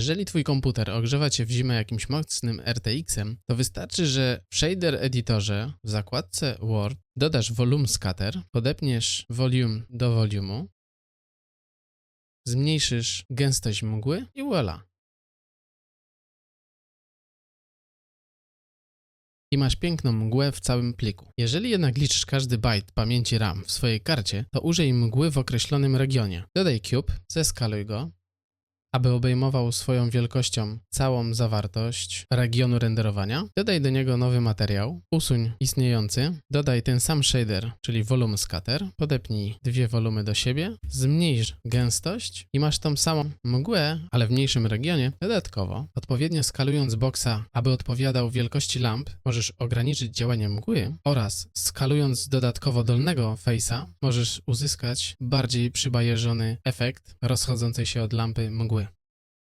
Jeżeli twój komputer ogrzewa cię w zimę jakimś mocnym RTX-em, to wystarczy, że w shader editorze w zakładce Word dodasz volume scatter, podepniesz volume do volume'u, zmniejszysz gęstość mgły i voila. I masz piękną mgłę w całym pliku. Jeżeli jednak liczysz każdy byte pamięci RAM w swojej karcie, to użyj mgły w określonym regionie. Dodaj cube, zeskaluj go, aby obejmował swoją wielkością całą zawartość regionu renderowania. Dodaj do niego nowy materiał, usuń istniejący, dodaj ten sam shader, czyli volume scatter, podepnij dwie wolumy do siebie, zmniejsz gęstość i masz tą samą mgłę, ale w mniejszym regionie. Dodatkowo, odpowiednio skalując boksa, aby odpowiadał wielkości lamp, możesz ograniczyć działanie mgły oraz skalując dodatkowo dolnego face'a, możesz uzyskać bardziej przybajeżony efekt rozchodzącej się od lampy mgły.